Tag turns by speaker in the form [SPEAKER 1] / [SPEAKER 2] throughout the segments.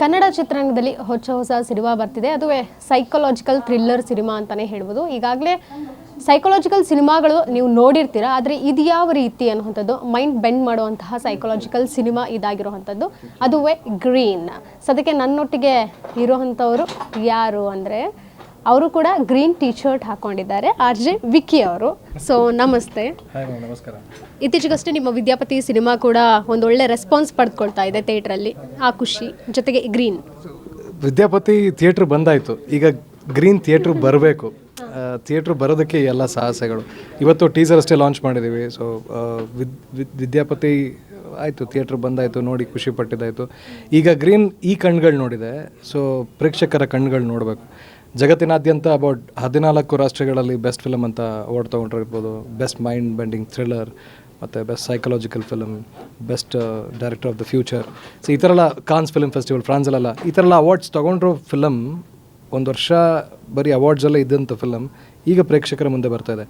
[SPEAKER 1] ಕನ್ನಡ ಚಿತ್ರರಂಗದಲ್ಲಿ ಹೊಸ ಹೊಸ ಸಿನಿಮಾ ಬರ್ತಿದೆ. ಅದುವೇ ಸೈಕಲಾಜಿಕಲ್ ಥ್ರಿಲ್ಲರ್ ಸಿನಿಮಾ ಅಂತಲೇ ಹೇಳ್ಬೋದು. ಈಗಾಗಲೇ ಸೈಕಲಾಜಿಕಲ್ ಸಿನಿಮಾಗಳು ನೀವು ನೋಡಿರ್ತೀರ, ಆದರೆ ಇದು ಯಾವ ರೀತಿ ಅನ್ನುವಂಥದ್ದು ಮೈಂಡ್ ಬೆಂಡ್ ಮಾಡುವಂತಹ ಸೈಕಲಾಜಿಕಲ್ ಸಿನಿಮಾ ಇದಾಗಿರುವಂಥದ್ದು, ಅದುವೇ ಗ್ರೀನ್ ಸದ್ಯಕ್ಕೆ ನನ್ನೊಟ್ಟಿಗೆ ಇರುವಂಥವರು ಯಾರು ಅಂದರೆ ಅವರು ಕೂಡ ಗ್ರೀನ್ ಟೀ ಶರ್ಟ್ ಹಾಕೊಂಡಿದ್ದಾರೆ. ಆರ್ ಜೆ ವಿಕ್ಕಿ ಅವರು. ಸೊ ನಮಸ್ತೆ.
[SPEAKER 2] ನಮಸ್ಕಾರ.
[SPEAKER 1] ಇತ್ತೀಚೆಗಷ್ಟೇ ನಿಮ್ಮ ವಿದ್ಯಾಪತಿ ಸಿನಿಮಾ ಕೂಡ ಒಂದು ಒಳ್ಳೆ ರೆಸ್ಪಾನ್ಸ್ ಪಡೆದುಕೊಳ್ತಾ ಇದೆ ಥಿಯೇಟ್ರಲ್ಲಿ. ಆ ಖುಷಿ ಜೊತೆಗೆ ಗ್ರೀನ್.
[SPEAKER 2] ವಿದ್ಯಾಪತಿ ಥಿಯೇಟರ್ ಬಂದಾಯಿತು. ಈಗ ಗ್ರೀನ್ ಥಿಯೇಟರ್ ಬರಬೇಕು. ಥಿಯೇಟರ್ ಬರೋದಕ್ಕೆ ಎಲ್ಲ ಸಾಹಸಗಳು. ಇವತ್ತು ಟೀಸರ್ ಅಷ್ಟೇ ಲಾಂಚ್ ಮಾಡಿದ್ದೀವಿ. ಸೊ ವಿದ್ ವಿದ್ ವಿದ್ಯಾಪತಿ ಆಯಿತು ಥಿಯೇಟ್ರ್ ಬಂದಾಯಿತು ನೋಡಿ ಖುಷಿ ಪಟ್ಟಿದ್ದಾಯಿತು. ಈಗ ಗ್ರೀನ್ ಈ ಕಣ್ಗಳು ನೋಡಿದೆ. ಸೊ ಪ್ರೇಕ್ಷಕರ ಕಣ್ಗಳು ನೋಡಬೇಕು. ಜಗತ್ತಿನಾದ್ಯಂತ ಅಬೌಟ್ ಹದಿನಾಲ್ಕು ರಾಷ್ಟ್ರಗಳಲ್ಲಿ ಬೆಸ್ಟ್ ಫಿಲಮ್ ಅಂತ ಅವಾರ್ಡ್ ತೊಗೊಂಡಿರ್ಬೋದು. ಬೆಸ್ಟ್ ಮೈಂಡ್ ಬೆಂಡಿಂಗ್ ಥ್ರಿಲ್ಲರ್ ಮತ್ತು best psychological film best director of the future so ಈ ಥರ ಎಲ್ಲ ಕಾನ್ಸ್ ಫಿಲ್ಮ್ ಫೆಸ್ಟಿವಲ್ ಫ್ರಾನ್ಸಲ್ಲೆಲ್ಲ ಈ ಥರ ಎಲ್ಲ ಅವಾರ್ಡ್ಸ್ ತೊಗೊಂಡಿರೋ ಫಿಲಮ್ ಒಂದು ವರ್ಷ ಬರೀ ಅವಾರ್ಡ್ಸಲ್ಲೇ ಇದ್ದಂಥ ಫಿಲಮ್ ಈಗ ಪ್ರೇಕ್ಷಕರ ಮುಂದೆ ಬರ್ತಾ ಇದೆ.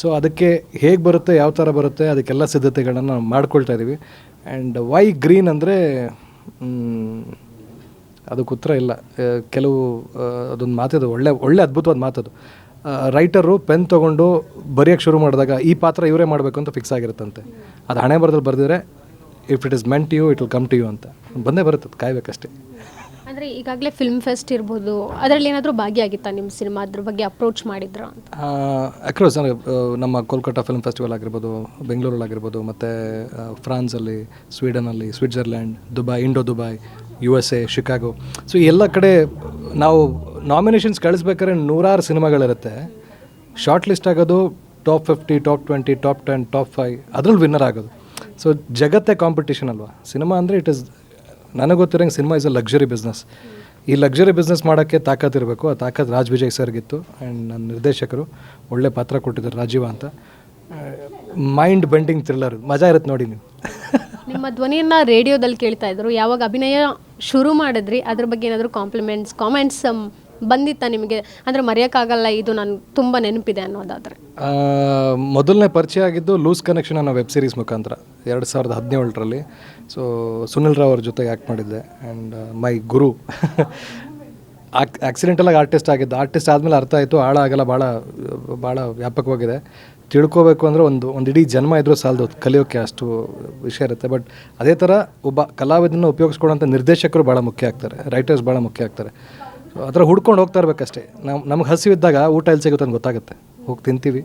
[SPEAKER 2] ಸೊ ಅದಕ್ಕೆ ಹೇಗೆ ಬರುತ್ತೆ, ಯಾವ ಥರ ಬರುತ್ತೆ, ಅದಕ್ಕೆಲ್ಲ ಸಿದ್ಧತೆಗಳನ್ನು ನಾವು ಮಾಡ್ಕೊಳ್ತಾ ಇದ್ದೀವಿ ಆ್ಯಂಡ್ ವೈ ಗ್ರೀನ್ ಅಂದರೆ ಅದಕ್ಕೆ ಉತ್ತರ ಇಲ್ಲ. ಕೆಲವು ಅದೊಂದು ಮಾತದು ಒಳ್ಳೆ ಒಳ್ಳೆ ಅದ್ಭುತವಾದ ಮಾತದು ರೈಟರು ಪೆನ್ ತೊಗೊಂಡು ಬರೆಯೋಕ್ಕೆ ಶುರು ಮಾಡಿದಾಗ ಈ ಪಾತ್ರ ಇವರೇ ಮಾಡಬೇಕು ಅಂತ ಫಿಕ್ಸ್ ಆಗಿರುತ್ತಂತೆ. ಅದು ಹಣೆ ಬರದಲ್ಲಿ ಬರೆದಿದ್ರೆ if it is meant you it will come to you ಅಂತ. ಬಂದೇ ಬರುತ್ತೆ ಕಾಯ್ಬೇಕಷ್ಟೇ.
[SPEAKER 1] ಅಂದರೆ ಈಗಾಗಲೇ ಫಿಲ್ಮ್ ಫೆಸ್ಟ್ ಇರ್ಬೋದು, ಅದರಲ್ಲಿ ಏನಾದರೂ ಭಾಗಿಯಾಗಿತ್ತಾ ನಿಮ್ಮ ಸಿನಿಮಾ ಅದ್ರ ಬಗ್ಗೆ ಅಪ್ರೋಚ್ ಮಾಡಿದ್ರ ಅಂತ?
[SPEAKER 2] ಅಕ್ರೋಸ್ ಅಂದರೆ ನಮ್ಮ ಕೋಲ್ಕತ್ತಾ ಫಿಲ್ಮ್ ಫೆಸ್ಟಿವಲ್ ಆಗಿರ್ಬೋದು ಬೆಂಗಳೂರಲ್ಲಿ ಆಗಿರ್ಬೋದು ಮತ್ತು ಫ್ರಾನ್ಸಲ್ಲಿ, ಸ್ವೀಡನಲ್ಲಿ, Switzerland, Dubai, Indo Dubai U S A Chicago so ಎಲ್ಲ ಕಡೆ ನಾವು ನಾಮಿನೇಷನ್ಸ್ ಕಳಿಸ್ಬೇಕಾದ್ರೆ ನೂರಾರು ಸಿನಿಮಾಗಳಿರುತ್ತೆ. ಶಾರ್ಟ್ ಲಿಸ್ಟ್ ಆಗೋದು top fifty top twenty top ten top five ಅದ್ರಲ್ಲಿ ವಿನ್ನರ್ ಆಗೋದು. ಸೊ ಜಗತ್ತೇ ಕಾಂಪಿಟೇಷನ್ ಅಲ್ವಾ? ಸಿನಿಮಾ ಅಂದರೆ ಇಟ್ ಇಸ್ ನನಗೆ ಗೊತ್ತಿರೋಂಗೆ cinema is a luxury business ಈ ಲಕ್ಸುರಿ ಬಿಸ್ನೆಸ್ ಮಾಡೋಕ್ಕೆ ತಾಕತ್ತು ಇರಬೇಕು. ಆ ತಾಕತ್ ರಾಜ್ ವಿಜಯ್ ಸರ್ಗಿತ್ತು ಆ್ಯಂಡ್ ನನ್ನ ನಿರ್ದೇಶಕರು. ಒಳ್ಳೆ ಪಾತ್ರ ಕೊಟ್ಟಿದ್ದಾರೆ ರಾಜೀವ ಅಂತ. ಮೈಂಡ್ ಬೆಂಡಿಂಗ್ ಥ್ರಿಲ್ಲರ್ ಮಜಾ ಇರುತ್ತೆ ನೋಡಿ ನೀವು.
[SPEAKER 1] ನಿಮ್ಮ ಧ್ವನಿಯನ್ನ ರೇಡಿಯೋದಲ್ಲಿ ಕೇಳ್ತಾ ಇದ್ರು. ಯಾವಾಗ ಅಭಿನಯ ಶುರು ಮಾಡಿದ್ರಿ? ಅದ್ರ ಬಗ್ಗೆ ಏನಾದರೂ ಕಾಂಪ್ಲಿಮೆಂಟ್ಸ್ ಕಾಮೆಂಟ್ಸ್ ಬಂದಿತ್ತ ನಿಮಗೆ? ಅಂದರೆ ಮರೆಯೋಕ್ಕಾಗಲ್ಲ ಇದು ನಾನು ತುಂಬ ನೆನಪಿದೆ ಅನ್ನೋದಾದರೆ.
[SPEAKER 2] ಮೊದಲನೇ ಪರಿಚಯ ಆಗಿದ್ದು ಲೂಸ್ ಕನೆಕ್ಷನ್ ಅನ್ನೋ ವೆಬ್ ಸೀರೀಸ್ ಮುಖಾಂತರ. ಎರಡು ಸಾವಿರದ ಹದಿನೇಳರಲ್ಲಿ. ಸೊ ಸುನಿಲ್ ರಾವ್ ಅವ್ರ ಜೊತೆ ಆ್ಯಕ್ಟ್ ಮಾಡಿದ್ದೆ. ಆ್ಯಂಡ್ ಮೈ ಗುರು. ಆಕ್ ಆಕ್ಸಿಡೆಂಟಲಾಗಿ ಆರ್ಟಿಸ್ಟ್ ಆಗಿದ್ದು. ಆರ್ಟಿಸ್ಟ್ ಆದಮೇಲೆ ಅರ್ಥ ಆಯಿತು, ಆಳ ಆಗಲ್ಲ ಭಾಳ ಭಾಳ ವ್ಯಾಪಕವಾಗಿದೆ. ತಿಳ್ಕೋಬೇಕು ಅಂದರೆ ಒಂದು ಒಂದು ಇಡೀ ಜನ್ಮ ಇದ್ರೂ ಸಾಲದು ಕಲಿಯೋಕ್ಕೆ ಅಷ್ಟು ವಿಷಯ ಇರುತ್ತೆ. ಬಟ್ ಅದೇ ಥರ ಒಬ್ಬ ಕಲಾವಿದನ ಉಪಯೋಗಿಸ್ಕೊಳ್ಳೋಂಥ ನಿರ್ದೇಶಕರು ಭಾಳ ಮುಖ್ಯ ಆಗ್ತಾರೆ. ರೈಟರ್ಸ್ ಭಾಳ ಮುಖ್ಯ ಆಗ್ತಾರೆ. ಆ ಥರ ಹುಡ್ಕೊಂಡು ಹೋಗ್ತಾ ಇರಬೇಕಷ್ಟೇ. ನಮ್ಮ ನಮ್ಗೆ ಹಸಿವಿದ್ದಾಗ ಊಟ ಎಲ್ಲಿ ಸಿಗುತ್ತೆ ಅಂತ ಗೊತ್ತಾಗುತ್ತೆ. ಹೋಗಿ ತಿಂತೀವಿ.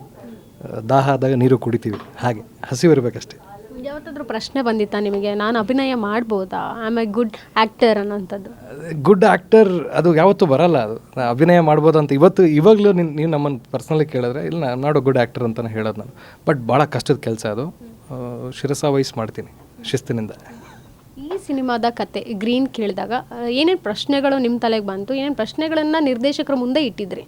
[SPEAKER 2] ದಾಹ ಆದಾಗ ನೀರು ಕುಡಿತೀವಿ. ಹಾಗೆ, ಹಸಿವು ಇರಬೇಕಷ್ಟೇ.
[SPEAKER 1] ಯಾವತ್ತಾದ್ರೂ ಪ್ರಶ್ನೆ ಬಂದಿತ್ತಾ ನಿಮಗೆ? ನಾನು ಅಭಿನಯ ಮಾಡ್ಬೋದಾ? I am a good actor ಅನ್ನೋಂಥದ್ದು.
[SPEAKER 2] ಗುಡ್ ಆ್ಯಕ್ಟರ್ ಅದು ಯಾವತ್ತೂ ಬರಲ್ಲ ಅದು. ನಾ ಅಭಿನಯ ಮಾಡ್ಬೋದು ಅಂತ ಇವತ್ತು ಇವಾಗಲೂ ನೀನು ನೀವು ನಮ್ಮನ್ನು ಪರ್ಸ್ನಲಿ ಕೇಳಿದ್ರೆ ಇಲ್ಲ ನಾನು ನಾಡೋ ಗುಡ್ ಆ್ಯಕ್ಟರ್ ಅಂತಲೇ ಹೇಳೋದು ನಾನು. ಬಟ್ ಭಾಳ ಕಷ್ಟದ ಕೆಲಸ ಅದು. ಶಿರಸ ವಹಿಸಿ ಮಾಡ್ತೀನಿ ಶಿಸ್ತಿನಿಂದ.
[SPEAKER 1] ಈ ಸಿನಿಮಾದ ಕತೆ ಗ್ರೀನ್ ಕೇಳಿದಾಗ ಏನೇನು ಪ್ರಶ್ನೆಗಳು ನಿಮ್ಮ ತಲೆಗೆ ಬಂತು? ಏನೇನು ಪ್ರಶ್ನೆಗಳನ್ನು ನಿರ್ದೇಶಕರ ಮುಂದೆ ಇಟ್ಟಿದ್ರಿ?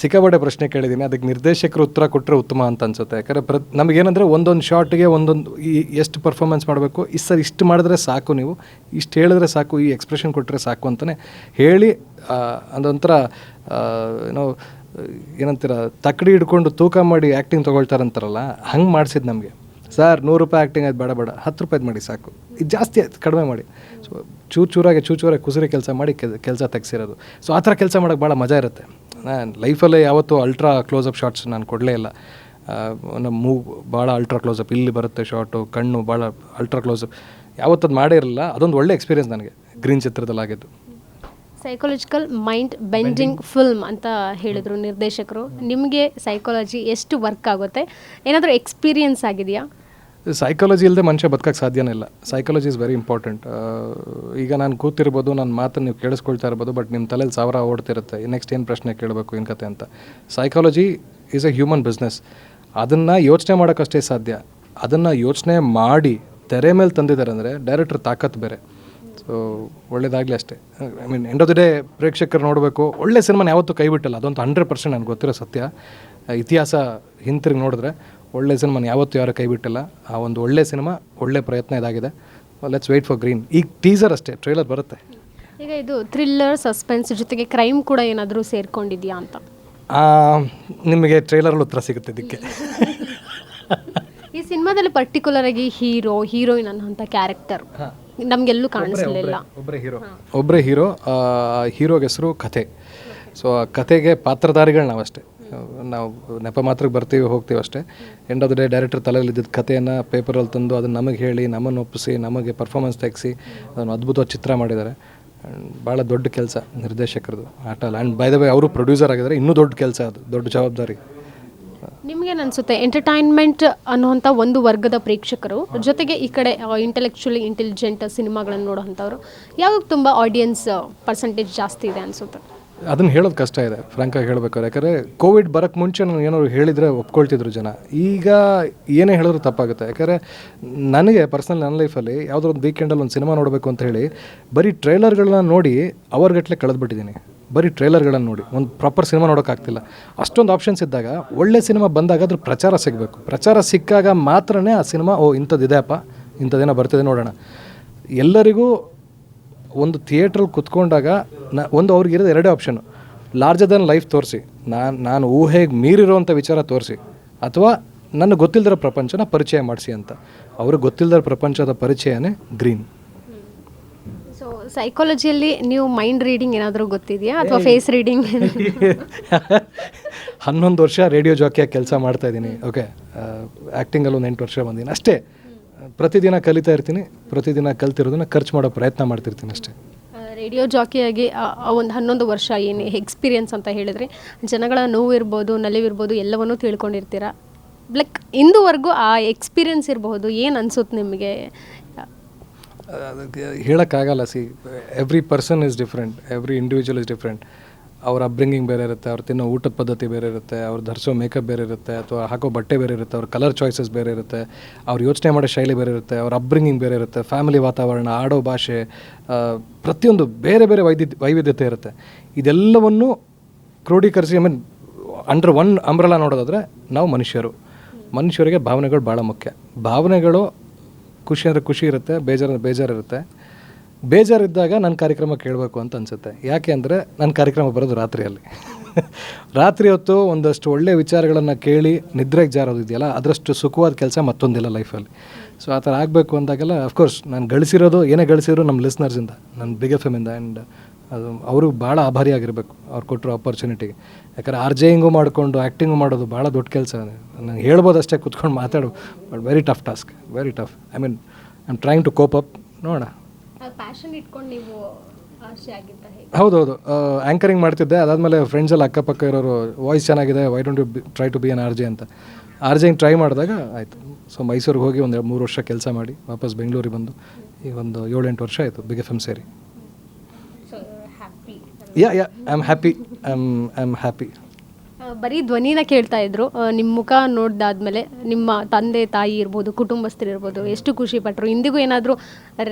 [SPEAKER 2] ಸಿಕ್ಕಾಪಟ್ಟೆ ಪ್ರಶ್ನೆ ಕೇಳಿದ್ದೀನಿ. ಅದಕ್ಕೆ ನಿರ್ದೇಶಕರು ಉತ್ತರ ಕೊಟ್ಟರೆ ಉತ್ತಮ ಅಂತ ಅನ್ಸುತ್ತೆ. ಯಾಕಂದರೆ ಪ್ರ, ನಮಗೇನಂದರೆ ಒಂದೊಂದು ಶಾರ್ಟ್ಗೆ ಒಂದೊಂದು ಈ, ಎಷ್ಟು ಪರ್ಫಾರ್ಮೆನ್ಸ್ ಮಾಡಬೇಕು, ಈ ಸರ್ ಇಷ್ಟು ಮಾಡಿದ್ರೆ ಸಾಕು ನೀವು, ಇಷ್ಟು ಹೇಳಿದ್ರೆ ಸಾಕು, ಈ ಎಕ್ಸ್ಪ್ರೆಷನ್ ಕೊಟ್ಟರೆ ಸಾಕು ಅಂತಲೇ ಹೇಳಿ ಅದೊಂಥರ ಏನೋ, ಏನಂತೀರ ತಕ್ಕಡಿ ಹಿಡ್ಕೊಂಡು ತೂಕ ಮಾಡಿ ಆ್ಯಕ್ಟಿಂಗ್ ತೊಗೊಳ್ತಾರಂತಾರಲ್ಲ ಹಂಗೆ ಮಾಡಿಸಿದ್ದು ನಮಗೆ. ಸರ್, ನೂರು ರೂಪಾಯಿ ಆ್ಯಕ್ಟಿಂಗ್ ಆಯ್ತು, ಬೇಡ ಬೇಡ, ಹತ್ತು ರೂಪಾಯ್ದು ಮಾಡಿ ಸಾಕು. ಇದು ಜಾಸ್ತಿ ಆಯ್ತು, ಕಡಿಮೆ ಮಾಡಿ. ಸೊ ಚೂರು ಚೂರಾಗಿ ಚೂರು ಚೂರಾಗಿ ಕುಸಿರಿ ಕೆಲಸ ಮಾಡಿ ಕೆಲಸ ತೆಗ್ಸಿರೋದು. ಸೊ ಆ ಥರ ಕೆಲಸ ಮಾಡೋಕ್ಕೆ ಭಾಳ ಮಜಾ ಇರುತ್ತೆ. ನಾನು ಲೈಫಲ್ಲೇ ಯಾವತ್ತೂ ಅಲ್ಟ್ರಾ ಕ್ಲೋಸ್ ಅಪ್ ಶಾಟ್ಸ್ ನಾನು ಕೊಡಲೇ ಇಲ್ಲ. ನಮ್ಮ ಮೂವ್ ಭಾಳ ಅಲ್ಟ್ರಾ ಅಪ್ ಇಲ್ಲಿ ಬರುತ್ತೆ ಶಾರ್ಟು ಕಣ್ಣು ಭಾಳ ಅಲ್ಟ್ರಾ ಕ್ಲೋಸಪ್ ಯಾವತ್ತದು ಮಾಡೇ ಇರಲಿಲ್ಲ ಅದೊಂದು ಒಳ್ಳೆ ಎಕ್ಸ್ಪೀರಿಯನ್ಸ್ ನನಗೆ ಗ್ರೀನ್ ಚಿತ್ರದಲ್ಲಿ ಆಗಿದ್ದು
[SPEAKER 1] ಸೈಕಾಲಜಿಕಲ್ ಮೈಂಡ್ ಬೆಂಡಿಂಗ್ ಫಿಲ್ಮ್ ಅಂತ ಹೇಳಿದರು ನಿರ್ದೇಶಕರು. ನಿಮಗೆ ಸೈಕಾಲಜಿ ಎಷ್ಟು ವರ್ಕ್ ಆಗುತ್ತೆ? ಏನಾದರೂ ಎಕ್ಸ್ಪೀರಿಯನ್ಸ್ ಆಗಿದೆಯಾ?
[SPEAKER 2] ಸೈಕಾಲಜಿ ಇಲ್ಲದೆ ಮನುಷ್ಯ ಬದುಕಕ್ಕೆ ಸಾಧ್ಯನೇ ಇಲ್ಲ. ಸೈಕಾಲಜಿ ಇಸ್ ವೆರಿ ಇಂಪಾರ್ಟೆಂಟ್ ಈಗ ನಾನು ಕೂತಿರ್ಬೋದು ನನ್ನ ಮಾತನ್ನು ನೀವು ಕೇಳಿಸ್ಕೊಳ್ತಾ ಇರ್ಬೋದು ಬಟ್ ನಿಮ್ಮ ತಲೆಯಲ್ಲಿ ಸಾವಿರ ಓಡ್ತಿರುತ್ತೆ. ನೆಕ್ಸ್ಟ್ ಏನು ಪ್ರಶ್ನೆ ಕೇಳಬೇಕು, ಏನು ಕತೆ ಅಂತ. Psychology is a human business ಅದನ್ನು ಯೋಚನೆ ಮಾಡೋಕ್ಕಷ್ಟೇ ಸಾಧ್ಯ. ಅದನ್ನು ಯೋಚನೆ ಮಾಡಿ ತೆರೆ ಮೇಲೆ ತಂದಿದ್ದಾರೆ ಅಂದರೆ ಡೈರೆಕ್ಟ್ರ್ ತಾಕತ್ತು ಬೇರೆ. ಸೊ ಒಳ್ಳೇದಾಗಲಿ ಅಷ್ಟೇ. I mean end of the day ಪ್ರೇಕ್ಷಕರು ನೋಡಬೇಕು. ಒಳ್ಳೆ ಸಿನಿಮಾನ ಯಾವತ್ತೂ ಕೈ ಬಿಟ್ಟಲ್ಲ. ಅದೊಂದು ಹಂಡ್ರೆಡ್ ಪರ್ಸೆಂಟ್ ನನಗೆ ಗೊತ್ತಿರೋ ಸತ್ಯ. ಇತಿಹಾಸ ಹಿಂತಿರುಗಿ ನೋಡಿದ್ರೆ ಒಳ್ಳೆ ಸಿನಿಮಾ ಯಾವತ್ತೂ ಯಾರು ಕೈ ಬಿಟ್ಟಿಲ್ಲ. ಆ ಒಂದು ಒಳ್ಳೆ ಸಿನಿಮಾ ಒಳ್ಳೆ ಪ್ರಯತ್ನ ಇದಾಗಿದೆ. ಲೆಟ್ಸ್ ವೇಟ್ ಫಾರ್ ಗ್ರೀನ್ ಈಗ ಟೀಸರ್ ಅಷ್ಟೇ ಟ್ರೈಲರ್ ಬರುತ್ತೆ.
[SPEAKER 1] ಈಗ ಇದು ಥ್ರಿಲ್ಲರ್ ಸಸ್ಪೆನ್ಸ್ ಜೊತೆಗೆ ಕ್ರೈಮ್ ಕೂಡ ಏನಾದರೂ ಸೇರ್ಕೊಂಡಿದ್ಯಾ ಅಂತ?
[SPEAKER 2] ನಿಮಗೆ ಟ್ರೈಲರಲ್ಲಿ ಉತ್ತರ ಸಿಗುತ್ತೆ ಇದಕ್ಕೆ.
[SPEAKER 1] ಈ ಸಿನಿಮಾದಲ್ಲಿ ಪರ್ಟಿಕ್ಯುಲರ್ ಆಗಿ ಹೀರೋ ಹೀರೋಯಿನ್ ಅನ್ನೋಂಥ ಕ್ಯಾರೆಕ್ಟರ್ ನಮಗೆಲ್ಲೂ ಕಾಣಿಸಲಿಲ್ಲ.
[SPEAKER 2] ಒಬ್ಬರೇ ಹೀರೋ ಒಬ್ಬರೇ ಹೀರೋ ಹೀರೋಗೆ ಹೆಸರು ಕಥೆ. ಸೊ ಆ ಕಥೆಗೆ ಪಾತ್ರಧಾರಿಗಳು ನಾವಷ್ಟೇ. ನಾವು ನೆಪ ಮಾತ್ರಕ್ಕೆ ಬರ್ತೀವಿ, ಹೋಗ್ತೀವಿ ಅಷ್ಟೇ. End of the day director ತಲೆಯಲ್ಲಿ ಇದ್ದಿದ್ದ ಕಥೆಯನ್ನು ಪೇಪರಲ್ಲಿ ತಂದು ಅದನ್ನು ನಮಗೆ ಹೇಳಿ, ನಮ್ಮನ್ನು ಒಪ್ಪಿಸಿ, ನಮಗೆ ಪರ್ಫಾರ್ಮೆನ್ಸ್ ತೆಗೆಸಿ, ಅದನ್ನು ಅದ್ಭುತವಾದ ಚಿತ್ರ ಮಾಡಿದ್ದಾರೆ. ಭಾಳ ದೊಡ್ಡ ಕೆಲಸ ನಿರ್ದೇಶಕರದು ಆಟಲ್ ಆ್ಯಂಡ್ ಬೈ ದ ವೇ ಅವರು ಪ್ರೊಡ್ಯೂಸರ್ ಆಗಿದ್ದಾರೆ. ಇನ್ನೂ ದೊಡ್ಡ ಕೆಲಸ ಅದು, ದೊಡ್ಡ ಜವಾಬ್ದಾರಿ.
[SPEAKER 1] ನಿಮ್ಗೇನು ಅನಿಸುತ್ತೆ? ಎಂಟರ್ಟೈನ್ಮೆಂಟ್ ಅನ್ನುವಂಥ ಒಂದು ವರ್ಗದ ಪ್ರೇಕ್ಷಕರು, ಜೊತೆಗೆ ಈ ಕಡೆ ಇಂಟೆಲೆಕ್ಚುಲಿ ಇಂಟೆಲಿಜೆಂಟ್ ಸಿನಿಮಾಗಳನ್ನು ನೋಡೋವಂಥವ್ರು, ಯಾವಾಗ ತುಂಬ ಆಡಿಯನ್ಸ್ ಪರ್ಸೆಂಟೇಜ್ ಜಾಸ್ತಿ ಇದೆ ಅನಿಸುತ್ತೆ?
[SPEAKER 2] ಅದನ್ನು ಹೇಳೋದು ಕಷ್ಟ ಇದೆ ಫ್ರಾಂಕಾಗಿ ಹೇಳಬೇಕು. ಯಾಕಂದರೆ ಕೋವಿಡ್ ಬರೋಕ್ಕೆ ಮುಂಚೆ ನಾನು ಏನಾದ್ರು ಹೇಳಿದರೆ ಒಪ್ಕೊಳ್ತಿದ್ರು ಜನ. ಈಗ ಏನೇ ಹೇಳಿದ್ರು ತಪ್ಪಾಗುತ್ತೆ. ಯಾಕಂದರೆ ನನಗೆ ಪರ್ಸನಲ್ ನನ್ನ ಲೈಫಲ್ಲಿ ಯಾವುದೋ ಒಂದು ವೀಕೆಂಡಲ್ಲಿ ಒಂದು ಸಿನಿಮಾ ನೋಡಬೇಕು ಅಂತ ಹೇಳಿ, ಬರೀ ಟ್ರೈಲರ್ಗಳನ್ನ ನೋಡಿ ಅವರ್ಗಟ್ಲೆ ಕಳೆದ್ಬಿಟ್ಟಿದ್ದೀನಿ ಬರೀ ಟ್ರೈಲರ್ಗಳನ್ನು ನೋಡಿ. ಒಂದು ಪ್ರಾಪರ್ ಸಿನಿಮಾ ನೋಡೋಕ್ಕಾಗ್ತಿಲ್ಲ ಅಷ್ಟೊಂದು ಆಪ್ಷನ್ಸ್ ಇದ್ದಾಗ ಒಳ್ಳೆ ಸಿನಿಮಾ ಬಂದಾಗ ಅದ್ರ ಪ್ರಚಾರ ಸಿಗಬೇಕು. ಪ್ರಚಾರ ಸಿಕ್ಕಾಗ ಮಾತ್ರನೇ ಆ ಸಿನಿಮಾ ಓ ಇಂಥದ್ದಿದೆಯಪ್ಪ ಇಂಥದ್ದೇನೋ ಬರ್ತಿದೆ ನೋಡೋಣ. ಎಲ್ಲರಿಗೂ ಒಂದು ಥಿಯೇಟ್ರಲ್ಲಿ ಕುತ್ಕೊಂಡಾಗ ನ ಒಂದು ಅವ್ರಿಗೆ ಇರೋದು ಎರಡೇ ಆಪ್ಷನ್ನು ಲಾರ್ಜರ್ ದನ್ ಲೈಫ್ ತೋರಿಸಿ. ನಾನು ನಾನು ಊಹೆಗೆ ಮೀರಿರೋವಂಥ ವಿಚಾರ ತೋರಿಸಿ. ಅಥವಾ ನನಗೆ ಗೊತ್ತಿಲ್ಲದರ ಪ್ರಪಂಚನ ಪರಿಚಯ ಮಾಡಿಸಿ ಅಂತ. ಅವ್ರಿಗೆ ಗೊತ್ತಿಲ್ಲದರ ಪ್ರಪಂಚದ ಪರಿಚಯನೇ ಗ್ರೀನ್.
[SPEAKER 1] ಸೊ ಸೈಕಾಲಜಿಯಲ್ಲಿ ನೀವು ಮೈಂಡ್ ರೀಡಿಂಗ್ ಏನಾದರೂ ಗೊತ್ತಿದೆಯಾ? ಅಥವಾ ಫೇಸ್ ರೀಡಿಂಗ್
[SPEAKER 2] ಹನ್ನೊಂದು ವರ್ಷ ರೇಡಿಯೋ ಜಾಕಿಯಾಗಿ ಕೆಲಸ ಮಾಡ್ತಾ ಇದ್ದೀನಿ. ಓಕೆ ಆ್ಯಕ್ಟಿಂಗಲ್ಲಿ ಒಂದು ಎಂಟು ವರ್ಷ ಬಂದೀನಿ ಅಷ್ಟೇ. ಪ್ರತಿದಿನ ಕಲಿತಾ ಇರ್ತೀನಿ ಪ್ರತಿದಿನ ಕಲ್ತಿರೋದನ್ನ ಖರ್ಚು ಮಾಡೋ ಪ್ರಯತ್ನ ಮಾಡ್ತಿರ್ತೀನಿ ಅಷ್ಟೇ.
[SPEAKER 1] ರೇಡಿಯೋ ಜಾಕಿಯಾಗಿ ಒಂದು ಹನ್ನೊಂದು ವರ್ಷ ಏನು ಎಕ್ಸ್ಪೀರಿಯನ್ಸ್ ಅಂತ ಹೇಳಿದ್ರೆ ಜನಗಳ ನೋವಿರ್ಬೋದು ನಲಿವಿರ್ಬೋದು ಎಲ್ಲವನ್ನೂ ತಿಳ್ಕೊಂಡಿರ್ತೀರ? ಲೈಕ್ ಇಂದುವರೆಗೂ ಆ ಎಕ್ಸ್ಪೀರಿಯನ್ಸ್ ಇರಬಹುದು ಏನು ಅನ್ಸುತ್ತೆ ನಿಮಗೆ?
[SPEAKER 2] ಹೇಳೋಕ್ಕಾಗಲ್ಲ see every person is different every individual is different ಅವ್ರ ಅಪ್ಬ್ರಿಂಗಿಂಗ್ ಬೇರೆ ಇರುತ್ತೆ, ಅವ್ರು ತಿನ್ನೋ ಊಟದ ಪದ್ಧತಿ ಬೇರೆ ಇರುತ್ತೆ, ಅವ್ರು ಧರಿಸೋ ಮೇಕಪ್ ಬೇರೆ ಇರುತ್ತೆ, ಅಥವಾ ಹಾಕೋ ಬಟ್ಟೆ ಬೇರೆ ಇರುತ್ತೆ, ಅವ್ರ ಕಲರ್ ಚಾಯ್ಸಸ್ ಬೇರೆ ಇರುತ್ತೆ, ಅವ್ರು ಯೋಚನೆ ಮಾಡೋ ಶೈಲಿ ಬೇರೆ ಇರುತ್ತೆ, ಅವ್ರ ಅಪ್ಬ್ರಿಂಗಿಂಗ್ ಬೇರೆ ಇರುತ್ತೆ ಫ್ಯಾಮಿಲಿ ವಾತಾವರಣ, ಆಡೋ ಭಾಷೆ ಪ್ರತಿಯೊಂದು ಬೇರೆ ಬೇರೆ ವೈದ್ಯ ವೈವಿಧ್ಯತೆ ಇರುತ್ತೆ. ಇದೆಲ್ಲವನ್ನು ಕ್ರೋಢೀಕರಿಸಿ I mean under one umbrella ನೋಡೋದಾದರೆ ನಾವು ಮನುಷ್ಯರು. ಮನುಷ್ಯರಿಗೆ ಭಾವನೆಗಳು ಭಾಳ ಮುಖ್ಯ. ಭಾವನೆಗಳು ಖುಷಿ ಅಂದರೆ ಖುಷಿ ಇರುತ್ತೆ, ಬೇಜಾರು ಬೇಜಾರಿರುತ್ತೆ ಬೇಜಾರಿದ್ದಾಗ ನನ್ನ ಕಾರ್ಯಕ್ರಮ ಕೇಳಬೇಕು ಅಂತ ಅನಿಸುತ್ತೆ. ಯಾಕೆ ಅಂದರೆ ನನ್ನ ಕಾರ್ಯಕ್ರಮ ಬರೋದು ರಾತ್ರಿಯಲ್ಲಿ. ರಾತ್ರಿ ಹೊತ್ತು ಒಂದಷ್ಟು ಒಳ್ಳೆಯ ವಿಚಾರಗಳನ್ನು ಕೇಳಿ ನಿದ್ರೆಗೆ ಜಾರೋದು ಇದೆಯಲ್ಲ ಅದರಷ್ಟು ಸುಖವಾದ ಕೆಲಸ ಮತ್ತೊಂದಿಲ್ಲ ಲೈಫಲ್ಲಿ. ಸೊ ಆ ಥರ ಆಗಬೇಕು ಅಂದಾಗೆಲ್ಲ ಅಫ್ಕೋರ್ಸ್ ನಾನು ಗಳಿಸಿರೋದು, ಏನೇ ಗಳಿಸಿದ್ರು ನಮ್ಮ ಲಿಸ್ನರ್ಸಿಂದ ನನ್ನ ಬಿಗ್ ಎಫ್ ಎಮ್ಮಿಂದ ಆ್ಯಂಡ್ ಅದು ಅವರು ಭಾಳ ಆಭಾರಿಯಾಗಿರಬೇಕು ಅವ್ರು ಕೊಟ್ಟರು ಆಪರ್ಚುನಿಟಿಗೆ ಯಾಕಂದ್ರೆ ಆರ್ ಜೆಯಿಂಗು ಮಾಡಿಕೊಂಡು ಆ್ಯಕ್ಟಿಂಗು ಮಾಡೋದು ಭಾಳ ದೊಡ್ಡ ಕೆಲಸ. ನಾನು ಹೇಳ್ಬೋದು ಅಷ್ಟೇ ಕುತ್ಕೊಂಡು ಮಾತಾಡು but very tough task very tough I mean I am trying to cope up ನೋಡೋಣ.
[SPEAKER 1] ಪ್ಯಾಷನ್ ಇಟ್ಕೊಂಡು ನೀವು ಹೇಗೆ?
[SPEAKER 2] ಹೌದೌದು. ಆ್ಯಂಕರಿಂಗ್ ಮಾಡ್ತಿದ್ದೆ. ಅದಾದಮೇಲೆ ಫ್ರೆಂಡ್ಸ್ ಎಲ್ಲ ಅಕ್ಕಪಕ್ಕ ಇರೋರು ವಾಯ್ಸ್ ಚೆನ್ನಾಗಿದೆ why don't you try to be an R J ಅಂತ. ಆರ್ ಜೆ ಟ್ರೈ ಮಾಡಿದಾಗ ಆಯಿತು. ಸೊ ಮೈಸೂರಿಗೆ ಹೋಗಿ ಒಂದು ಮೂರು ವರ್ಷ ಕೆಲಸ ಮಾಡಿ ವಾಪಸ್ ಬೆಂಗಳೂರಿಗೆ ಬಂದು ಈ ಒಂದು ಏಳೆಂಟು ವರ್ಷ ಆಯಿತು ಬಿಗ್ ಎಫ್ ಎಂ ಸೇರಿ. Yeah yeah I am happy I am I am happy
[SPEAKER 1] ಬರೀ ಧ್ವನಿನ ಕೇಳ್ತಾ ಇದ್ರು. ನಿಮ್ಮ ಮುಖ ನೋಡ್ದಾದ್ಮೇಲೆ ನಿಮ್ಮ ತಂದೆ, ತಾಯಿ ಇರ್ಬೋದು, ಕುಟುಂಬಸ್ಥರು ಇರ್ಬೋದು, ಎಷ್ಟು ಖುಷಿ ಪಟ್ಟರು ಇಂದಿಗೂ ಏನಾದರೂ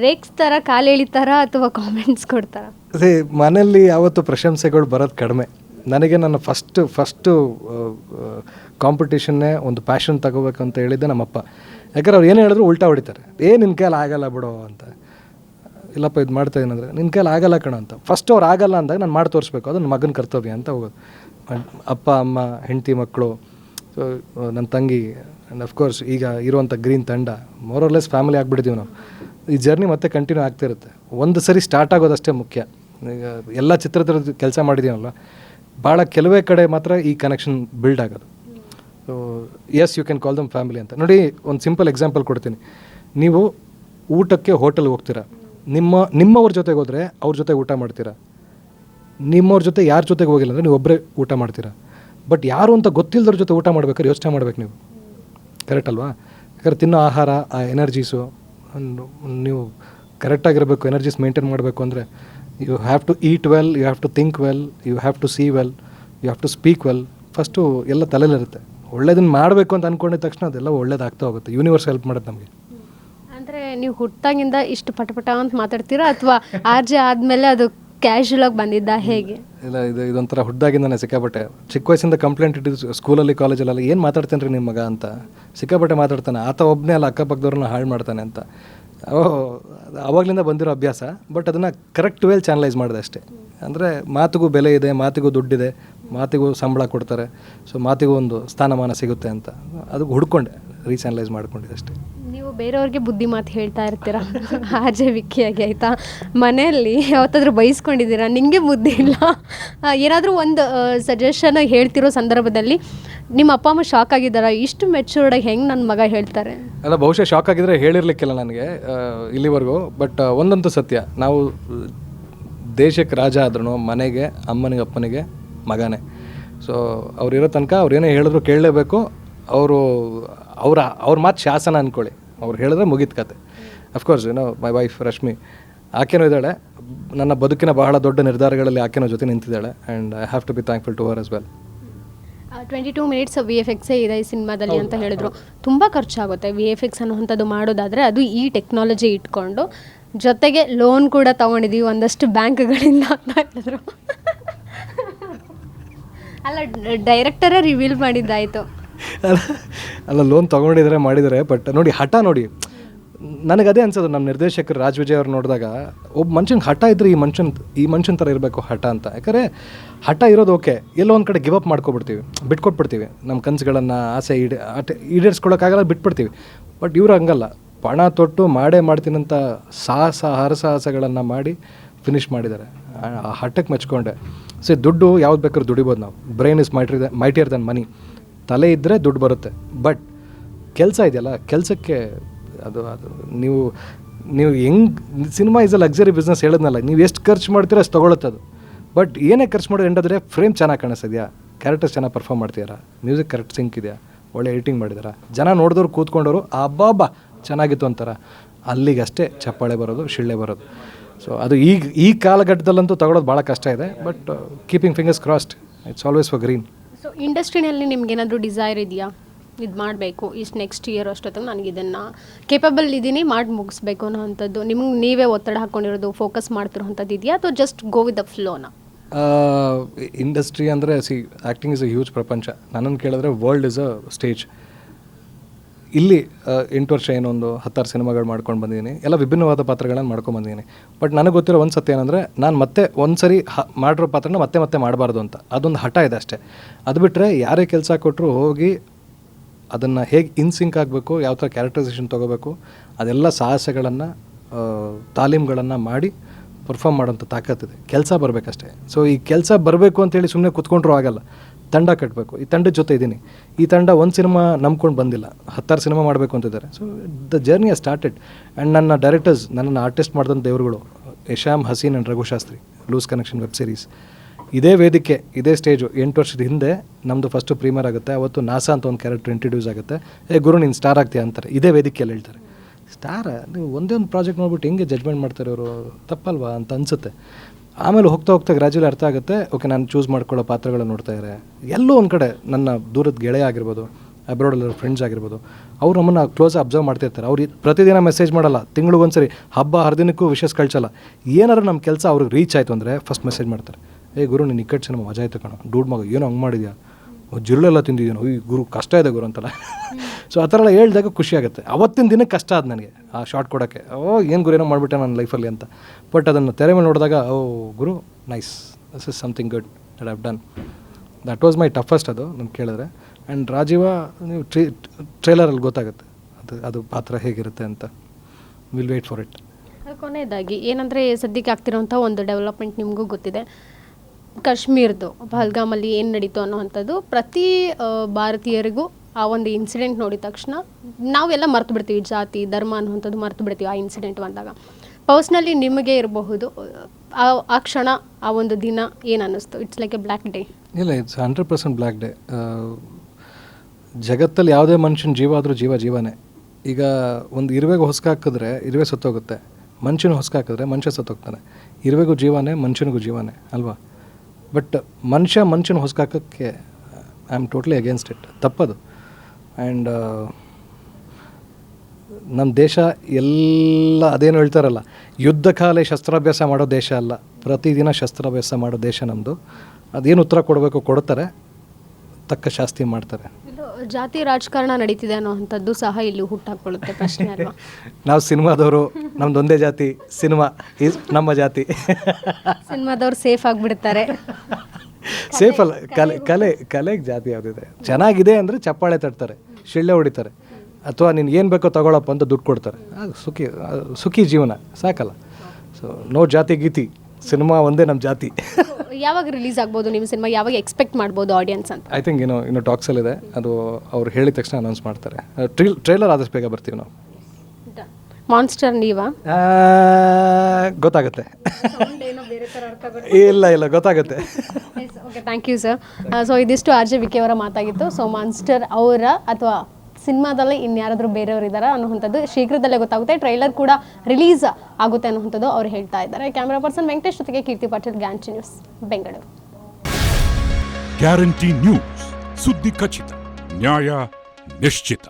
[SPEAKER 1] ರೇಕ್ಸ್ ಕಾಲು ಎಳಿತಾರ ಅಥವಾ ಕಾಮೆಂಟ್ಸ್ ಕೊಡ್ತಾರ?
[SPEAKER 2] ಅದೇ, ಮನೆಯಲ್ಲಿ ಯಾವತ್ತು ಪ್ರಶಂಸೆಗಳು ಬರೋದು ಕಡಿಮೆ. ನನಗೆ ನನ್ನ ಫಸ್ಟ್ ಫಸ್ಟು ಕಾಂಪಿಟೇಷನ್ನೇ ಒಂದು ಪ್ಯಾಷನ್ ತಗೋಬೇಕಂತ ಹೇಳಿದ್ದೆ ನಮ್ಮಪ್ಪ. ಯಾಕಂದ್ರೆ ಅವ್ರು ಏನು ಹೇಳಿದ್ರು ಉಲ್ಟಾ ಹೊಡಿತಾರೆ. ಏ ನಿನ್ನ ಕೈಲಿ ಆಗಲ್ಲ ಬಿಡೋ ಅಂತ. ಇಲ್ಲಪ್ಪ, ಇದು ಮಾಡ್ತಾ ಏನಂದರೆ ನಿನ್ನ ಕೈಲಿ ಆಗಲ್ಲ ಕಣ ಅಂತ. ಫಸ್ಟ್ ಅವ್ರು ಆಗಲ್ಲ ಅಂದಾಗ ನಾನು ಮಾಡಿ ತೋರಿಸ್ಬೇಕು ಅದು ನನ್ನ ಮಗನ ಕರ್ತವ್ಯ ಅಂತ ಹೋಗೋದು. ಅಪ್ಪ, ಅಮ್ಮ, ಹೆಂಡತಿ, ಮಕ್ಕಳು, ಸೊ ನನ್ನ ತಂಗಿ ಆ್ಯಂಡ್ ಅಫ್ಕೋರ್ಸ್ ಈಗ ಇರುವಂಥ ಗ್ರೀನ್ ತಂಡ ಮೋರಲೆಸ್ ಫ್ಯಾಮಿಲಿ ಆಗಿಬಿಡ್ತೀವಿ ನಾವು. ಈ ಜರ್ನಿ ಮತ್ತೆ ಕಂಟಿನ್ಯೂ ಆಗ್ತಿರುತ್ತೆ ಒಂದು ಸರಿ ಸ್ಟಾರ್ಟ್ ಆಗೋದಷ್ಟೇ ಮುಖ್ಯ. ಈಗ ಎಲ್ಲ ಚಿತ್ರದ ಕೆಲಸ ಮಾಡಿದ್ದೀವಲ್ಲ ಭಾಳ ಕೆಲವೇ ಕಡೆ ಮಾತ್ರ ಈ ಕನೆಕ್ಷನ್ ಬಿಲ್ಡ್ ಆಗೋದು. So yes you can call them family ಅಂತ. ನೋಡಿ, ಒಂದು ಸಿಂಪಲ್ ಎಕ್ಸಾಂಪಲ್ ಕೊಡ್ತೀನಿ. ನೀವು ಊಟಕ್ಕೆ ಹೋಟೆಲ್ಗೆ ಹೋಗ್ತೀರಾ. ನಿಮ್ಮ, ನಿಮ್ಮವ್ರ ಜೊತೆಗೆ ಹೋದರೆ ಅವ್ರ ಜೊತೆ ಊಟ ಮಾಡ್ತೀರಾ. ನಿಮ್ಮವ್ರ ಜೊತೆ ಯಾರ ಜೊತೆಗೆ ಹೋಗಿಲ್ಲ ಅಂದರೆ ನೀವು ಒಬ್ಬರೇ ಊಟ ಮಾಡ್ತೀರಾ? ಬಟ್ ಯಾರು ಅಂತ ಗೊತ್ತಿಲ್ಲದ್ರ ಜೊತೆ ಊಟ ಮಾಡ್ಬೇಕಾದ್ರೆ ಯೋಚನೆ ಮಾಡ್ಬೇಕು ನೀವು. ಕರೆಕ್ಟ್ ಅಲ್ವಾ? ಯಾಕಂದ್ರೆ ತಿನ್ನೋ ಆಹಾರ, ಆ ಎನರ್ಜೀಸು ನೀವು ಕರೆಕ್ಟಾಗಿರಬೇಕು ಎನರ್ಜೀಸ್ ಮೇಂಟೈನ್ ಮಾಡಬೇಕು ಅಂದರೆ you have to eat well you have to think well you have to see well you have to speak well first ಎಲ್ಲ ತಲೆಯಲ್ಲಿರುತ್ತೆ ಒಳ್ಳೇದನ್ನು ಮಾಡಬೇಕು ಅಂತ ಅಂದ್ಕೊಂಡಿದ ತಕ್ಷಣ ಅದೆಲ್ಲ ಒಳ್ಳೇದಾಗ್ತಾ ಹೋಗುತ್ತೆ. ಯೂನಿವರ್ಸ್ ಹೆಲ್ಪ್ ಮಾಡೋದು ನಮಗೆ.
[SPEAKER 1] ಅಂದರೆ ನೀವು ಹುಟ್ಟಾಗಿಂದ ಇಷ್ಟು ಪಟಪಟ ಅಂತ ಮಾತಾಡ್ತೀರಾ? ಅಥವಾ ಆರ್ಜೆ ಆದಮೇಲೆ ಅದು ಕ್ಯಾಶುಯಲ್ ಆಗಿ ಬಂದಿದ್ದ ಹೇಗೆ?
[SPEAKER 2] ಇಲ್ಲ ಇದು ಇದೊಂಥರ ಹುಡ್ದಾಗಿಂದಾನೆ ಸಿಕ್ಕಾಪಟ್ಟೆ. ಚಿಕ್ಕ ವಯಸ್ಸಿಂದ ಕಂಪ್ಲೇಂಟ್ ಇಟ್ಟಿದ್ದು ಸ್ಕೂಲಲ್ಲಿ ಕಾಲೇಜಲ್ಲೆಲ್ಲ ಏನು ಮಾತಾಡ್ತೇನೆ ರೀ ನಿಮ್ಮ ಮಗ ಅಂತ. ಸಿಕ್ಕಾಪಟ್ಟೆ ಮಾತಾಡ್ತಾನೆ. ಆತ ಒಬ್ಬನೇ ಅಲ್ಲ ಅಕ್ಕಪಕ್ಕದವ್ರನ್ನ ಹಾಳು ಮಾಡ್ತಾನೆ ಅಂತ. ಓ ಅವಾಗಲಿಂದ ಬಂದಿರೋ ಅಭ್ಯಾಸ ಬಟ್ ಅದನ್ನು ಕರೆಕ್ಟ್ ವೇಲ್ ಚಾನಲೈಸ್ ಮಾಡಿದೆ ಅಷ್ಟೇ. ಅಂದರೆ ಮಾತಿಗೂ ಬೆಲೆ ಇದೆ ಮಾತಿಗೂ ದುಡ್ಡಿದೆ ಮಾತಿಗೂ ಸಂಬಳ ಕೊಡ್ತಾರೆ. ಸೊ ಮಾತಿಗೂ ಒಂದು ಸ್ಥಾನಮಾನ ಸಿಗುತ್ತೆ ಅಂತ. ಅದು ಹುಡ್ಕೊಂಡೆ ರೀಚಾನಲೈಸ್ ಮಾಡ್ಕೊಂಡಿದ್ದೆ ಅಷ್ಟೇ.
[SPEAKER 1] ಬೇರೆಯವ್ರಿಗೆ ಬುದ್ಧಿ ಮಾತು ಹೇಳ್ತಾ ಇರ್ತೀರ? ಆಜೆ ವಿಕ್ಕಿಯಾಗಿ, ಆಯಿತಾ? ಮನೆಯಲ್ಲಿ ಯಾವತ್ತಾದ್ರೂ ಬೈಸ್ಕೊಂಡಿದ್ದೀರಾ? ನಿಮಗೆ ಬುದ್ಧಿ ಇಲ್ಲ. ಏನಾದರೂ ಒಂದು ಸಜೆಷನ್ ಹೇಳ್ತಿರೋ ಸಂದರ್ಭದಲ್ಲಿ ನಿಮ್ಮ ಅಪ್ಪ, ಅಮ್ಮ ಶಾಕ್ ಆಗಿದ್ದಾರಾ? ಇಷ್ಟು ಮೆಚೂರ್ಡಾಗಿ ಹೆಂಗೆ ನನ್ನ ಮಗ ಹೇಳ್ತಾರೆ?
[SPEAKER 2] ಅಲ್ಲ, ಬಹುಶಃ ಶಾಕ್ ಆಗಿದ್ರೆ ಹೇಳಿರ್ಲಿಕ್ಕಿಲ್ಲ ನನಗೆ ಇಲ್ಲಿವರೆಗೂ. ಬಟ್ ಒಂದಂತೂ ಸತ್ಯ. ನಾವು ದೇಶಕ್ಕೆ ರಾಜ ಆದ್ರೂ ಮನೆಗೆ, ಅಮ್ಮನಿಗೆ, ಅಪ್ಪನಿಗೆ ಮಗನೇ. ಸೊ ಅವ್ರು ಇರೋ ತನಕ ಅವ್ರು ಏನೇ ಹೇಳಿದ್ರು ಕೇಳಲೇಬೇಕು. ಅವರು, ಅವರ, ಅವ್ರ ಮಾತು ಶಾಸನ ಅಂದ್ಕೊಳ್ಳಿ ಅವ್ರು ಹೇಳಿದ್ರೆ ಮುಗಿತ್ ಕತೆ. ಅಫ್ಕೋರ್ಸ್ ಏನೋ ಮೈ ವೈಫ್ ರಶ್ಮಿ ಆಕೆನೂ ಇದ್ದಾಳೆ. ನನ್ನ ಬದುಕಿನ ಬಹಳ ದೊಡ್ಡ ನಿರ್ಧಾರಗಳಲ್ಲಿ ಆಕೆನೋ ಜೊತೆ ನಿಂತಿದ್ದಾಳೆ. And I have to be thankful to hour as well
[SPEAKER 1] twenty two minutes V F ಎಕ್ಸೇ ಇದೆ ಈ ಸಿನಿಮಾದಲ್ಲಿ ಅಂತ ಹೇಳಿದ್ರು. ತುಂಬ ಖರ್ಚಾಗುತ್ತೆ ವಿ ಎಫ್ ಎಕ್ಸ್ ಅನ್ನುವಂಥದ್ದು ಮಾಡೋದಾದರೆ ಅದು ಈ ಟೆಕ್ನಾಲಜಿ ಇಟ್ಕೊಂಡು ಜೊತೆಗೆ ಲೋನ್ ಕೂಡ ತೊಗೊಂಡಿದ್ದೀವಿ ಒಂದಷ್ಟು ಬ್ಯಾಂಕ್ಗಳಿಂದ ಅಂತ ಹೇಳಿದ್ರು. ಅಲ್ಲ ಡೈರೆಕ್ಟರೇ ರಿವೀಲ್ ಮಾಡಿದ್ದಾಯಿತು.
[SPEAKER 2] ಅಲ್ಲ ಅಲ್ಲ ಲೋನ್ ತೊಗೊಂಡಿದ್ರೆ ಮಾಡಿದರೆ ಬಟ್ ನೋಡಿ, ಹಠ ನೋಡಿ. ನನಗೆ ಅದೇ ಅನ್ಸೋದು ನಮ್ಮ ನಿರ್ದೇಶಕರು ರಾಜ್ ವಿಜಯ್ ಅವ್ರು ನೋಡಿದಾಗ ಒಬ್ಬ ಮನುಷ್ಯನ ಹಠ ಇದ್ರೆ ಈ ಮನುಷ್ಯನ್ ಈ ಮನುಷ್ಯನ ಥರ ಇರಬೇಕು ಹಠ ಅಂತ. ಯಾಕಂದರೆ, ಹಠ ಇರೋದು ಓಕೆ ಎಲ್ಲೋ ಒಂದು ಕಡೆ ಗಿವ್ ಅಪ್ ಮಾಡ್ಕೊಬಿಡ್ತೀವಿ, ಬಿಟ್ಕೊಟ್ಬಿಡ್ತೀವಿ. ನಮ್ಮ ಕನಸುಗಳನ್ನು ಆಸೆ ಈಡೇ ಆಟ ಈಡೇರಿಸ್ಕೊಳಕ್ಕಾಗಲ್ಲ, ಬಿಟ್ಬಿಡ್ತೀವಿ. ಬಟ್ ಇವರು ಹಂಗಲ್ಲ. ಪಣ ತೊಟ್ಟು ಮಾಡೇ ಮಾಡ್ತೀನಂತ ಸಾಹಸ, ಹರಸಾಹಸಗಳನ್ನು ಮಾಡಿ ಫಿನಿಷ್ ಮಾಡಿದ್ದಾರೆ. ಆ ಹಠಕ್ಕೆ ಮೆಚ್ಕೊಂಡೆ. ಸೊ ದುಡ್ಡು ಯಾವ್ದು ಬೇಕಾದ್ರೂ ದುಡಿಬೋದು ನಾವು. Brain is mightier mightier than money ತಲೆ ಇದ್ದರೆ ದುಡ್ಡು ಬರುತ್ತೆ. ಬಟ್ ಕೆಲಸ ಇದೆಯಲ್ಲ, ಕೆಲಸಕ್ಕೆ ಅದು ಅದು ನೀವು ನೀವು ಹೆಂಗೆ cinema is a luxury business ಹೇಳಿದ್ನಲ್ಲ, ನೀವು ಎಷ್ಟು ಖರ್ಚು ಮಾಡ್ತೀರ ಅಷ್ಟು ತೊಗೊಳುತ್ತೆ ಅದು. ಬಟ್ ಏನೇ ಖರ್ಚು ಮಾಡೋದು ಎಂಡಾದರೆ ಫ್ರೇಮ್ ಚೆನ್ನಾಗಿ ಕಾಣಿಸ್ತಿದ್ಯಾ ಕ್ಯಾರೆಕ್ಟರ್ಸ್ ಚೆನ್ನಾಗಿ ಪರ್ಫಾರ್ಮ್ ಮಾಡ್ತೀರಾ ಮ್ಯೂಸಿಕ್ ಕರೆಕ್ಟ್ ಸಿಂಕ್ ಇದೆಯಾ? ಒಳ್ಳೆ ಎಡಿಟಿಂಗ್ ಮಾಡಿದಾರ? ಜನ ನೋಡಿದವ್ರು ಕೂತ್ಕೊಂಡವರು ಅಬ್ಬಾಬಾ ಚೆನ್ನಾಗಿತ್ತು ಅಂತಾರೆ. ಅಲ್ಲಿಗೆ ಅಷ್ಟೇ ಚಪ್ಪಾಳೆ ಬರೋದು, ಶಿಳ್ಳೆ ಬರೋದು. ಸೊ ಅದು ಈಗ, ಈ ಕಾಲಘಟ್ಟದಲ್ಲಂತೂ ತಗೊಳ್ಳೋದು ಭಾಳ ಕಷ್ಟ ಇದೆ. But keeping fingers crossed it's always for green
[SPEAKER 1] ಇಂಡಸ್ಟ್ರಿನಲ್ಲಿ ನಿಮ್ಗೇನಾದರೂ ಡಿಸೈರ್ ಇದೆಯಾ? ಇದು ಮಾಡಬೇಕು, ಇಷ್ಟು ನೆಕ್ಸ್ಟ್ ಇಯರ್ ಅಷ್ಟೊತ್ತಿಗೆ ನನಗೆ ಇದನ್ನು ಕೇಪಬಲ್ ಇದ್ದೀನಿ, ಮಾಡಿ ಮುಗಿಸ್ಬೇಕು ಅನ್ನೋವಂಥದ್ದು ನಿಮ್ಗೆ ನೀವೇ ಒತ್ತಡ ಹಾಕ್ಕೊಂಡಿರೋದು ಫೋಕಸ್ ಮಾಡ್ತಿರೋವಂಥದ್ದು ಇದೆಯಾ ಅಥವಾ ಜಸ್ಟ್ ಗೋ ವಿತ್ ದ ಫ್ಲೋನ
[SPEAKER 2] ಇಂಡಸ್ಟ್ರಿ ಅಂದರೆ see acting is a huge ಪ್ರಪಂಚ. ನನ್ನನ್ನು ಕೇಳಿದ್ರೆ ವರ್ಲ್ಡ್ ಇಸ್ ಅ ಸ್ಟೇಜ್ ಇಲ್ಲಿ ಎಂಟು ವರ್ಷ ಏನೊಂದು ಹತ್ತಾರು ಸಿನಿಮಾಗಳು ಮಾಡ್ಕೊಂಡು ಬಂದಿದ್ದೀನಿ. ಎಲ್ಲ ವಿಭಿನ್ನವಾದ ಪಾತ್ರಗಳನ್ನು ಮಾಡ್ಕೊಂಡು ಬಂದಿದ್ದೀನಿ. ಬಟ್ ನನಗೆ ಗೊತ್ತಿರೋ ಒಂದು ಸತ್ಯ ಏನಂದರೆ, ನಾನು ಮತ್ತೆ ಒಂದು ಸರಿ ಹ, ಮಾಡಿರೋ ಪಾತ್ರನ ಮತ್ತೆ ಮತ್ತೆ ಮಾಡಬಾರ್ದು ಅಂತ. ಅದೊಂದು ಹಠ ಇದೆ ಅಷ್ಟೇ. ಅದು ಬಿಟ್ಟರೆ ಯಾರೇ ಕೆಲಸ ಕೊಟ್ಟರು ಹೋಗಿ ಅದನ್ನು ಹೇಗೆ ಇನ್ಸಿಂಕ್ ಆಗಬೇಕು, ಯಾವ ಥರ ಕ್ಯಾರೆಕ್ಟರೈಸೇಷನ್ ತೊಗೋಬೇಕು, ಅದೆಲ್ಲ ಸಾಹಸಗಳನ್ನು ತಾಲೀಮ್ಗಳನ್ನು ಮಾಡಿ ಪರ್ಫಾರ್ಮ್ ಮಾಡೋಂಥ ತಾಕತ್ತಿದೆ ಕೆಲಸ ಬರಬೇಕಷ್ಟೇ. ಸೊ ಈ ಕೆಲಸ ಬರಬೇಕು ಅಂತೇಳಿ ಸುಮ್ಮನೆ ಕುತ್ಕೊಂಡ್ರೂ ಆಗಲ್ಲ. ತಂಡ ಕಟ್ಟಬೇಕು ಈ ತಂಡದ ಜೊತೆ ಇದ್ದೀನಿ ಈ ತಂಡ ಒಂದು ಸಿನಿಮಾ ನಂಬ್ಕೊಂಡು ಬಂದಿಲ್ಲ. ಹತ್ತಾರು ಸಿನಿಮಾ ಮಾಡಬೇಕು ಅಂತಿದ್ದಾರೆ. So the journey uh started and ನನ್ನ ಡೈರೆಕ್ಟರ್ಸ್ ನನ್ನನ್ನು ಆರ್ಟಿಸ್ಟ್ ಮಾಡಿದಂಥ ದೇವರುಗಳು Ishaam Haseen and Raghushastri loose connection web series ಇದೇ ವೇದಿಕೆ, ಇದೇ ಸ್ಟೇಜು ಎಂಟು ವರ್ಷದ ಹಿಂದೆ ನಮ್ಮದು ಫಸ್ಟು ಪ್ರೀಮಿಯರ್ ಆಗುತ್ತೆ. ಅವತ್ತು ನಾಸಾ ಅಂತ ಒಂದು ಕ್ಯಾರೆಕ್ಟರ್ ಇಂಟ್ರಡ್ಯೂಸ್ ಆಗುತ್ತೆ. ಏ ಗುರು, ನೀನು ಸ್ಟಾರ್ ಆಗ್ತೀಯ ಅಂತಾರೆ. ಇದೇ ವೇದಿಕೆಯಲ್ಲಿ ಹೇಳ್ತಾರೆ. ಸ್ಟಾರ ನೀವು ಒಂದೇ ಒಂದು ಪ್ರಾಜೆಕ್ಟ್ ನೋಡ್ಬಿಟ್ಟು ಹೆಂಗೆ ಜಜ್ಮೆಂಟ್ ಮಾಡ್ತಾರೆ ಅವರು? ತಪ್ಪಲ್ವಾ ಅಂತ ಅನಿಸುತ್ತೆ. ಆಮೇಲೆ ಹೋಗ್ತಾ ಹೋಗ್ತಾ ಗ್ರ್ಯಾಜುಲಿ ಅರ್ಥ ಆಗುತ್ತೆ ಓಕೆ ನಾನು ಚೂಸ್ ಮಾಡ್ಕೊಳ್ಳೋ ಪಾತ್ರಗಳನ್ನ ನೋಡ್ತಾ ಇದ್ದಾರೆ ಎಲ್ಲೋ ಒಂದು ಕಡೆ ನನ್ನ ದೂರದ ಗೆಳೆಯ ಆಗಿರ್ಬೋದು ಅಬ್ರಾಡಲ್ಲಿರೋ ಫ್ರೆಂಡ್ಸ್ ಆಗಿರ್ಬೋದು, ಅವ್ರು ನಮ್ಮನ್ನು ಕ್ಲೋಸ್ ಅಬ್ಸರ್ವ್ ಮಾಡ್ತಿರ್ತಾರೆ ಅವ್ರು ಪ್ರತಿದಿನ ಮೆಸೇಜ್ ಮಾಡಲ್ಲ ತಿಂಗಳಿಗೊಂದ್ಸರಿ ಹಬ್ಬ, ಹರಿದಿನಕ್ಕೂ ವಿಶೇಷ ಕಳ್ಸಲ್ಲ ಏನಾದ್ರು ನಮ್ಮ ಕೆಲಸ ಅವ್ರಿಗೆ ರೀಚ್ ಆಯಿತು ಅಂದರೆ ಫಸ್ಟ್ ಮೆಸೇಜ್ ಮಾಡ್ತಾರೆ. ಏ ಗುರು, ನೀನು ಇಕ್ಕಟ್ಟು ಸಿನಿಮಾ ಮಜಾ ಆಯ್ತು ಕಣ. ಡೂಡ್ ಮಗ, ಏನೋ ಹಂಗೆ ಮಾಡಿದ್ಯಾ? ಜಿರಳೆಲ್ಲ ತಿಂದಿದ್ದೀನಿ. ಈ ಗುರು, ಕಷ್ಟ ಇದೆ ಗುರು ಅಂತಲ್ಲ. ಸೊ ಆ ಥರ ಎಲ್ಲ ಹೇಳಿದಾಗ ಖುಷಿ ಆಗುತ್ತೆ. ಅವತ್ತಿನ ದಿನಕ್ಕೆ ಕಷ್ಟ ಆದ ನನಗೆ, ಆ ಶಾರ್ಟ್ ಕೊಡೋಕ್ಕೆ. ಓ, ಏನು ಗುರು, ಏನೋ ಮಾಡಿಬಿಟ್ಟೆ ನನ್ನ ಲೈಫಲ್ಲಿ ಅಂತ. ಬಟ್ ಅದನ್ನು ತೆರೆ ಮೇಲೆ ನೋಡಿದಾಗ, oh, Guru nice this is something good that have done that was my toughest ಅದು ನಾನು ಕೇಳಿದ್ರೆ. ಆ್ಯಂಡ್ ರಾಜೀವ, ನೀವು ಟ್ರೀ ಟ್ರೇಲರಲ್ಲಿ ಗೊತ್ತಾಗುತ್ತೆ. ಅದು ಅದು ಪಾತ್ರ ಹೇಗಿರುತ್ತೆ ಅಂತ. ವಿಲ್ ವೇಟ್ ಫಾರ್ ಇಟ್
[SPEAKER 1] ಕೊನೆಯದಾಗಿ, ಏನಂದರೆ ಸದ್ಯಕ್ಕೆ ಆಗ್ತಿರೋಂಥ ಒಂದು ಡೆವಲಪ್ಮೆಂಟ್ ನಿಮಗೂ ಗೊತ್ತಿದೆ. ಕಾಶ್ಮೀರದ್ದು ಪಹಲ್ಗಾಮಲ್ಲಿ ಏನು ನಡೀತು ಅನ್ನೋವಂಥದ್ದು ಪ್ರತಿ ಭಾರತೀಯರಿಗೂ ಆ ಒಂದು ಇನ್ಸಿಡೆಂಟ್ ನೋಡಿದ ತಕ್ಷಣ ನಾವೆಲ್ಲ ಮರ್ತು ಬಿಡ್ತೀವಿ, ಜಾತಿ, ಧರ್ಮ ಅನ್ನುವಂಥದ್ದು ಮರ್ತು ಬಿಡ್ತೀವಿ ಆ ಇನ್ಸಿಡೆಂಟ್ ಬಂದಾಗ. ಪರ್ಸ್ನಲಿ ನಿಮಗೆ ಇರಬಹುದು, ಆ ಆ ಕ್ಷಣ, ಆ ಒಂದು ದಿನ ಏನು ಅನ್ನಿಸ್ತು? It's like a black day
[SPEAKER 2] ಇಲ್ಲ it's hundred percent black day ಜಗತ್ತಲ್ಲಿ ಯಾವುದೇ ಮನುಷ್ಯನ ಜೀವ ಆದರೂ ಜೀವ ಜೀವನೇ. ಈಗ ಒಂದು ಇರುವೆಗೆ ಹೊಸ್ಕಾಕಿದ್ರೆ ಇರುವೆ ಸತ್ತೋಗುತ್ತೆ. ಮನುಷ್ಯನ ಹೊಸ್ಕಾಕಿದ್ರೆ ಮನುಷ್ಯ ಸತ್ತೋಗ್ತಾನೆ. ಇರುವೆಗೂ ಜೀವನೇ, ಮನುಷ್ಯನಿಗೂ ಜೀವನೇ, ಅಲ್ವಾ? ಬಟ್ ಮನುಷ್ಯ ಮನುಷ್ಯನ ಹೊಸ್ಕಾಕಕ್ಕೆ I am totally against it ತಪ್ಪದು. ಆ್ಯಂಡ್ ನಮ್ಮ ದೇಶ ಎಲ್ಲ ಅದೇನು ಹೇಳ್ತಾರಲ್ಲ ಯುದ್ಧ ಕಾಲೇ ಶಸ್ತ್ರಾಭ್ಯಾಸ ಮಾಡೋ ದೇಶ ಅಲ್ಲ. ಪ್ರತಿದಿನ ಶಸ್ತ್ರಾಭ್ಯಾಸ ಮಾಡೋ ದೇಶ ನಮ್ಮದು ಅದೇನು ಉತ್ತರ ಕೊಡಬೇಕು ಕೊಡ್ತಾರೆ ತಕ್ಕ ಶಾಸ್ತಿ ಮಾಡ್ತಾರೆ.
[SPEAKER 1] ಜಾತಿ ರಾಜಕಾರಣ ನಡೀತಿದೆ ಅನ್ನೋ ಅಂಥದ್ದು ಸಹ ಇಲ್ಲಿ ಹುಟ್ಟಾಕೊಳ್ಳುತ್ತೆ ಪ್ರಶ್ನೆ
[SPEAKER 2] ನಾವು ಸಿನಿಮಾದವರು ನಮ್ದು ಒಂದೇ ಜಾತಿ ಸಿನಿಮಾ ಈಸ್ ನಮ್ಮ ಜಾತಿ.
[SPEAKER 1] ಸಿನಿಮಾದವ್ರು ಸೇಫ್ ಆಗಿಬಿಡ್ತಾರೆ.
[SPEAKER 2] ಸೇಫ್ ಅಲ್ಲ ಕಲೆ ಕಲೆ ಕಲೆಗೆ ಜಾತಿ ಯಾವುದಿದೆ? ಚೆನ್ನಾಗಿದೆ ಅಂದರೆ ಚಪ್ಪಾಳೆ ತಟ್ತಾರೆ ಶಿಳ್ಳೆ ಹೊಡಿತಾರೆ ಅಥವಾ ನೀನು ಏನು ಬೇಕೋ ತಗೊಳಪ್ಪ ಅಂತ ದುಡ್ಡು ಕೊಡ್ತಾರೆ. ಸುಖಿ ಸುಖಿ ಜೀವನ ಸಾಕಲ್ಲ. ಸೊ ನೋ ಜಾತಿ ಗೀತಿ ಸಿನಿಮಾ ಒಂದೇ ನಮ್ಮ ಜಾತಿ.
[SPEAKER 1] ಯಾವಾಗ ರಿಲೀಸ್ ಆಗ್ಬೋದು ನಿಮ್ಮ ಸಿನಿಮಾ? ಯಾವಾಗ ಎಕ್ಸ್ಪೆಕ್ಟ್ ಮಾಡ್ಬೋದು ಆಡಿಯನ್ಸ್ ಅಂತ?
[SPEAKER 2] ಐ ಥಿಂಕ್ ಏನೋ ಇನ್ನು ಟಾಕ್ಸಲ್ಲಿದೆ ಅದು ಅವ್ರು ಹೇಳಿದ ತಕ್ಷಣ ಅನೌನ್ಸ್ ಮಾಡ್ತಾರೆ. ಟ್ರೀಲ್ ಟ್ರೇಲರ್ ಆದಷ್ಟು ಬೇಗ ಬರ್ತೀವಿ ನಾವು.
[SPEAKER 1] ಮಾನ್ಸ್ಟರ್ ನೀವಾ?
[SPEAKER 2] ಆ, ಗೊತ್ತಾಗುತ್ತೆ. ಇಲ್ಲ ಇಲ್ಲ ಗೊತ್ತಾಗುತ್ತೆ.
[SPEAKER 1] Okay thank you sir so ಇದಿಷ್ಟು ಆರ್ ಜೆ ವಿಕೆ ಅವರ ಮಾತಾಗಿತ್ತು. ಸೊ ಮಾನ್ಸ್ಟರ್ ಅವರ ಅಥವಾ ಸಿನಿಮಾದಲ್ಲಿ ಇನ್ಯಾರಾದರೂ ಬೇರೆಯವರು ಇದ್ದಾರೆ ಅನ್ನುವಂಥದ್ದು ಶೀಘ್ರದಲ್ಲೇ ಗೊತ್ತಾಗುತ್ತೆ. ಟ್ರೈಲರ್ ಕೂಡ ರಿಲೀಸ್ ಆಗುತ್ತೆ ಅನ್ನುವಂಥದ್ದು ಅವ್ರು ಹೇಳ್ತಾ ಇದ್ದಾರೆ. ಕ್ಯಾಮ್ರಾ ಪರ್ಸನ್ ವೆಂಕಟೇಶ್ ಜೊತೆಗೆ ಕೀರ್ತಿ ಪಾಟೀಲ್ ಗ್ಯಾಂಚಿ ನ್ಯೂಸ್ ಬೆಂಗಳೂರು
[SPEAKER 3] ಗ್ಯಾರಂಟಿ ನ್ಯೂಸ್ ಸುದ್ದಿ ಖಚಿತ ನ್ಯಾಯ ನಿಶ್ಚಿತ.